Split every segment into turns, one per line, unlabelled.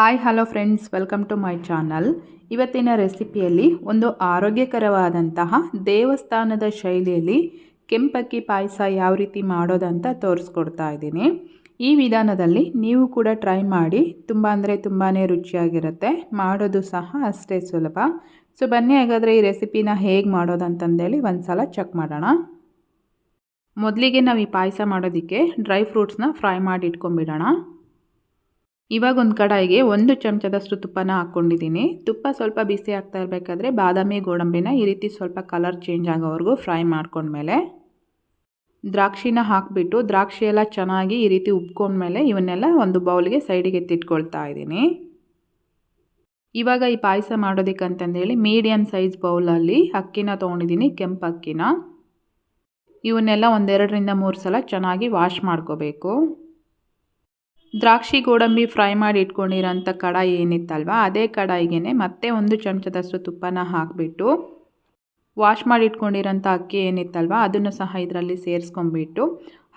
Hi, hello friends, welcome to my channel. ಇವತ್ತಿನ ರೆಸಿಪಿಯಲ್ಲಿ ಒಂದು ಆರೋಗ್ಯಕರವಾದಂತಹ ದೇವಸ್ಥಾನದ ಶೈಲಿಯಲ್ಲಿ ಕೆಂಪಕ್ಕಿ ಪಾಯಸ ಯಾವ ರೀತಿ ಮಾಡೋದಂತ ತೋರಿಸ್ಕೊಡ್ತಾ ಇದ್ದೀನಿ. ಈ ವಿಧಾನದಲ್ಲಿ ನೀವು ಕೂಡ ಟ್ರೈ ಮಾಡಿ, ತುಂಬ ಅಂದರೆ ತುಂಬಾ ರುಚಿಯಾಗಿರುತ್ತೆ. ಮಾಡೋದು ಸಹ ಅಷ್ಟೇ ಸುಲಭ. ಸೊ, ಬನ್ನಿ ಹಾಗಾದರೆ ಈ ರೆಸಿಪಿನ ಹೇಗೆ ಮಾಡೋದಂತಂದೇಳಿ ಒಂದು ಸಲ ಚೆಕ್ ಮಾಡೋಣ. ಮೊದಲಿಗೆ ನಾವು ಈ ಪಾಯಸ ಮಾಡೋದಕ್ಕೆ ಡ್ರೈ ಫ್ರೂಟ್ಸ್ನ ಫ್ರೈ ಮಾಡಿ ಇಟ್ಕೊಂಬಿಡೋಣ ಇವಾಗ ಒಂದು ಕಡಾಯಿಗೆ ಒಂದು ಚಮಚದಷ್ಟು ತುಪ್ಪನ ಹಾಕ್ಕೊಂಡಿದ್ದೀನಿ. ತುಪ್ಪ ಸ್ವಲ್ಪ ಬಿಸಿ ಆಗ್ತಾ ಇರಬೇಕಾದ್ರೆ ಬಾದಾಮಿ ಗೋಡಂಬಿನ ಈ ರೀತಿ ಸ್ವಲ್ಪ ಕಲರ್ ಚೇಂಜ್ ಆಗೋವರೆಗೂ ಫ್ರೈ ಮಾಡ್ಕೊಂಡ್ಮೇಲೆ ದ್ರಾಕ್ಷಿನ ಹಾಕಿಬಿಟ್ಟು ದ್ರಾಕ್ಷಿ ಎಲ್ಲ ಚೆನ್ನಾಗಿ ಈ ರೀತಿ ಉಬ್ಕೊಂಡ್ಮೇಲೆ ಇವನ್ನೆಲ್ಲ ಒಂದು ಬೌಲ್ಗೆ ಸೈಡಿಗೆ ಎತ್ತಿಟ್ಕೊಳ್ತಾ ಇದ್ದೀನಿ. ಇವಾಗ ಈ ಪಾಯಸ ಮಾಡೋದಕ್ಕಂತಂದೇಳಿ ಮೀಡಿಯಮ್ ಸೈಜ್ ಬೌಲಲ್ಲಿ ಅಕ್ಕಿನ ತೊಗೊಂಡಿದ್ದೀನಿ, ಕೆಂಪು ಅಕ್ಕಿನ. ಇವನ್ನೆಲ್ಲ ಒಂದೆರಡರಿಂದ ಮೂರು ಸಲ ಚೆನ್ನಾಗಿ ವಾಶ್ ಮಾಡ್ಕೋಬೇಕು. ದ್ರಾಕ್ಷಿ ಗೋಡಂಬಿ ಫ್ರೈ ಮಾಡಿ ಇಟ್ಕೊಂಡಿರೋಂಥ ಕಡಾಯಿ ಏನಿತ್ತಲ್ವ, ಅದೇ ಕಡಾಯಿಗೆ ಮತ್ತೆ ಒಂದು ಚಮಚದಷ್ಟು ತುಪ್ಪನ ಹಾಕಿಬಿಟ್ಟು ವಾಶ್ ಮಾಡಿ ಇಟ್ಕೊಂಡಿರೋಂಥ ಅಕ್ಕಿ ಏನಿತ್ತಲ್ವ, ಅದನ್ನು ಸಹ ಇದರಲ್ಲಿ ಸೇರಿಸ್ಕೊಂಬಿಟ್ಟು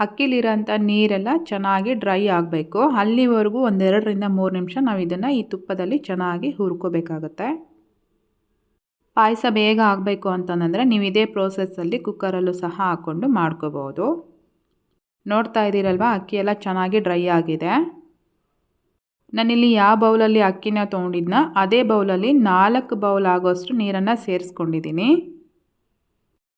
ಅಕ್ಕಿಲಿರೋಂಥ ನೀರೆಲ್ಲ ಚೆನ್ನಾಗಿ ಡ್ರೈ ಆಗಬೇಕು. ಅಲ್ಲಿವರೆಗೂ ಒಂದೆರಡರಿಂದ ಮೂರು ನಿಮಿಷ ನಾವು ಇದನ್ನು ಈ ತುಪ್ಪದಲ್ಲಿ ಚೆನ್ನಾಗಿ ಹುರ್ಕೋಬೇಕಾಗತ್ತೆ. ಪಾಯಸ ಬೇಗ ಆಗಬೇಕು ಅಂತಂದರೆ ನೀವು ಇದೇ ಪ್ರೋಸೆಸ್ಸಲ್ಲಿ ಕುಕ್ಕರಲ್ಲೂ ಸಹ ಹಾಕ್ಕೊಂಡು ಮಾಡ್ಕೋಬೋದು. ನೋಡ್ತಾ ಇದ್ದೀರಲ್ವ? ಅಕ್ಕಿ ಎಲ್ಲ ಚೆನ್ನಾಗಿ ಡ್ರೈ ಆಗಿದೆ. ನಾನಿಲ್ಲಿ ಯಾವ ಬೌಲಲ್ಲಿ ಅಕ್ಕಿನ ತೊಗೊಂಡಿದ್ನ, ಅದೇ ಬೌಲಲ್ಲಿ ನಾಲ್ಕು ಬೌಲ್ ಆಗೋಷ್ಟು ನೀರನ್ನು ಸೇರಿಸ್ಕೊಂಡಿದ್ದೀನಿ.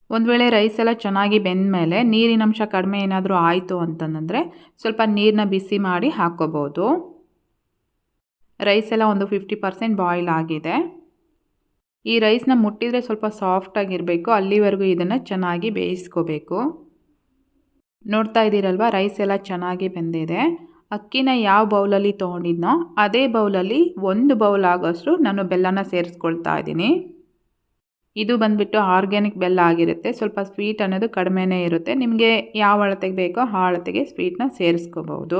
ಒಂದು ವೇಳೆ ರೈಸ್ ಎಲ್ಲ ಚೆನ್ನಾಗಿ ಬೆಂದ ಮೇಲೆ ನೀರಿನಂಶ ಕಡಿಮೆ ಏನಾದರೂ ಆಯಿತು ಅಂತಂದರೆ ಸ್ವಲ್ಪ ನೀರನ್ನ ಬಿಸಿ ಮಾಡಿ ಹಾಕ್ಕೋಬೋದು ರೈಸ್ ಎಲ್ಲ ಒಂದು ಫಿಫ್ಟಿ ಪರ್ಸೆಂಟ್ ಬಾಯ್ಲ್ ಆಗಿದೆ. ಈ ರೈಸ್ನ ಮುಟ್ಟಿದರೆ ಸ್ವಲ್ಪ ಸಾಫ್ಟಾಗಿರಬೇಕು ಅಲ್ಲಿವರೆಗೂ ಇದನ್ನು ಚೆನ್ನಾಗಿ ಬೇಯಿಸ್ಕೋಬೇಕು. ನೋಡ್ತಾ ಇದ್ದೀರಲ್ವ? ರೈಸ್ ಎಲ್ಲ ಚೆನ್ನಾಗಿ ಬೆಂದಿದೆ. ಅಕ್ಕಿನ ಯಾವ ಬೌಲಲ್ಲಿ ತೊಗೊಂಡಿದ್ನೋ ಅದೇ ಬೌಲಲ್ಲಿ ಒಂದು ಬೌಲ್ ಆಗೋಷ್ಟು ನಾನು ಬೆಲ್ಲನ ಸೇರಿಸ್ಕೊಳ್ತಾ ಇದ್ದೀನಿ. ಇದು ಬಂದುಬಿಟ್ಟು ಆರ್ಗ್ಯಾನಿಕ್ ಬೆಲ್ಲ ಆಗಿರುತ್ತೆ. ಸ್ವಲ್ಪ ಸ್ವೀಟ್ ಅನ್ನೋದು ಕಡಿಮೆನೇ ಇರುತ್ತೆ. ನಿಮಗೆ ಯಾವ ಅಳತೆಗೆ ಬೇಕೋ ಆ ಅಳತೆಗೆ ಸ್ವೀಟ್ನ ಸೇರಿಸ್ಕೋಬಹುದು.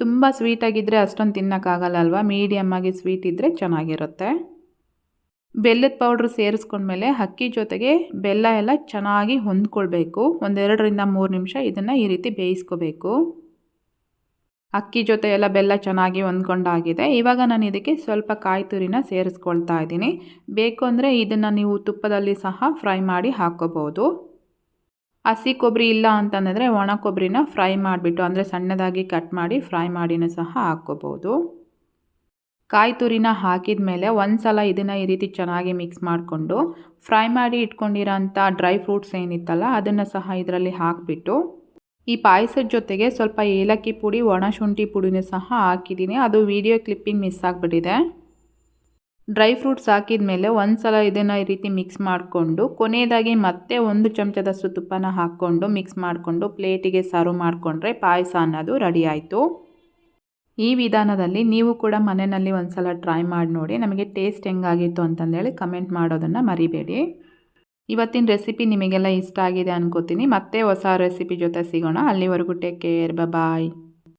ತುಂಬ ಸ್ವೀಟಾಗಿದ್ದರೆ ಅಷ್ಟೊಂದು ತಿನ್ನೋಕ್ಕಾಗಲ್ಲ ಅಲ್ವಾ? ಮೀಡಿಯಮ್ಮಾಗಿ ಸ್ವೀಟ್ ಇದ್ದರೆ ಚೆನ್ನಾಗಿರುತ್ತೆ. ಬೆಲ್ಲದ ಪೌಡ್ರ್ ಸೇರಿಸ್ಕೊಂಡ್ಮೇಲೆ ಅಕ್ಕಿ ಜೊತೆಗೆ ಬೆಲ್ಲ ಎಲ್ಲ ಚೆನ್ನಾಗಿ ಹೊಂದ್ಕೊಳ್ಬೇಕು. ಒಂದೆರಡರಿಂದ ಮೂರು ನಿಮಿಷ ಇದನ್ನು ಈ ರೀತಿ ಬೇಯಿಸ್ಕೋಬೇಕು. ಅಕ್ಕಿ ಜೊತೆ ಎಲ್ಲ ಬೆಲ್ಲ ಚೆನ್ನಾಗಿ ಹೊಂದ್ಕೊಂಡಾಗಿದೆ. ಇವಾಗ ನಾನು ಇದಕ್ಕೆ ಸ್ವಲ್ಪ ಕಾಯಿ ತುರಿನ ಸೇರಿಸ್ಕೊಳ್ತಾ ಇದ್ದೀನಿ. ಬೇಕು ಅಂದರೆ ಇದನ್ನು ನೀವು ತುಪ್ಪದಲ್ಲಿ ಸಹ ಫ್ರೈ ಮಾಡಿ ಹಾಕ್ಕೋಬೋದು. ಹಸಿ ಕೊಬ್ಬರಿ ಇಲ್ಲ ಅಂತಂದರೆ ಒಣ ಕೊಬ್ಬರಿನ ಫ್ರೈ ಮಾಡಿಬಿಟ್ಟು, ಅಂದರೆ ಸಣ್ಣದಾಗಿ ಕಟ್ ಮಾಡಿ ಫ್ರೈ ಮಾಡಿನೂ ಸಹ ಹಾಕ್ಕೋಬೋದು. ಕಾಯಿ ತುರಿನ ಹಾಕಿದ ಮೇಲೆ ಒಂದು ಸಲ ಇದನ್ನು ಈ ರೀತಿ ಚೆನ್ನಾಗಿ ಮಿಕ್ಸ್ ಮಾಡಿಕೊಂಡು ಫ್ರೈ ಮಾಡಿ ಇಟ್ಕೊಂಡಿರೋಂಥ ಡ್ರೈ ಫ್ರೂಟ್ಸ್ ಏನಿತ್ತಲ್ಲ ಅದನ್ನು ಸಹ ಇದರಲ್ಲಿ ಹಾಕಿಬಿಟ್ಟು ಈ ಪಾಯಸದ ಜೊತೆಗೆ ಸ್ವಲ್ಪ ಏಲಕ್ಕಿ ಪುಡಿ, ಒಣ ಶುಂಠಿ ಪುಡಿನೂ ಸಹ ಹಾಕಿದ್ದೀನಿ. ಅದು ವಿಡಿಯೋ ಕ್ಲಿಪ್ಪಿಂಗ್ ಮಿಸ್ ಆಗಿಬಿಟ್ಟಿದೆ. ಡ್ರೈ ಫ್ರೂಟ್ಸ್ ಹಾಕಿದ ಮೇಲೆ ಒಂದು ಸಲ ಇದನ್ನು ಈ ರೀತಿ ಮಿಕ್ಸ್ ಮಾಡಿಕೊಂಡು ಕೊನೆಯದಾಗಿ ಮತ್ತೆ ಒಂದು ಚಮಚದಷ್ಟು ತುಪ್ಪನ ಹಾಕ್ಕೊಂಡು ಮಿಕ್ಸ್ ಮಾಡಿಕೊಂಡು ಪ್ಲೇಟಿಗೆ ಸರ್ವ್ ಮಾಡಿಕೊಂಡ್ರೆ ಪಾಯಸ ಅನ್ನೋದು ರೆಡಿ ಆಯಿತು. ಈ ವಿಧಾನದಲ್ಲಿ ನೀವು ಕೂಡ ಮನೆಯಲ್ಲಿ ಒಂದು ಸಲ ಟ್ರೈ ಮಾಡಿ ನೋಡಿ, ನಮಗೆ ಟೇಸ್ಟ್ ಹೆಂಗಾಗಿತ್ತು ಅಂತಂದೇಳಿ ಕಮೆಂಟ್ ಮಾಡೋದನ್ನು ಮರಿಬೇಡಿ. ಇವತ್ತಿನ ರೆಸಿಪಿ ನಿಮಗೆಲ್ಲ ಇಷ್ಟ ಆಗಿದೆ ಅನ್ಕೋತೀನಿ. ಮತ್ತೆ ಹೊಸ ರೆಸಿಪಿ ಜೊತೆ ಸಿಗೋಣ. ಅಲ್ಲಿವರೆಗೂ ಟೇಕ್ ಕೇರ್ ಬಾಯ್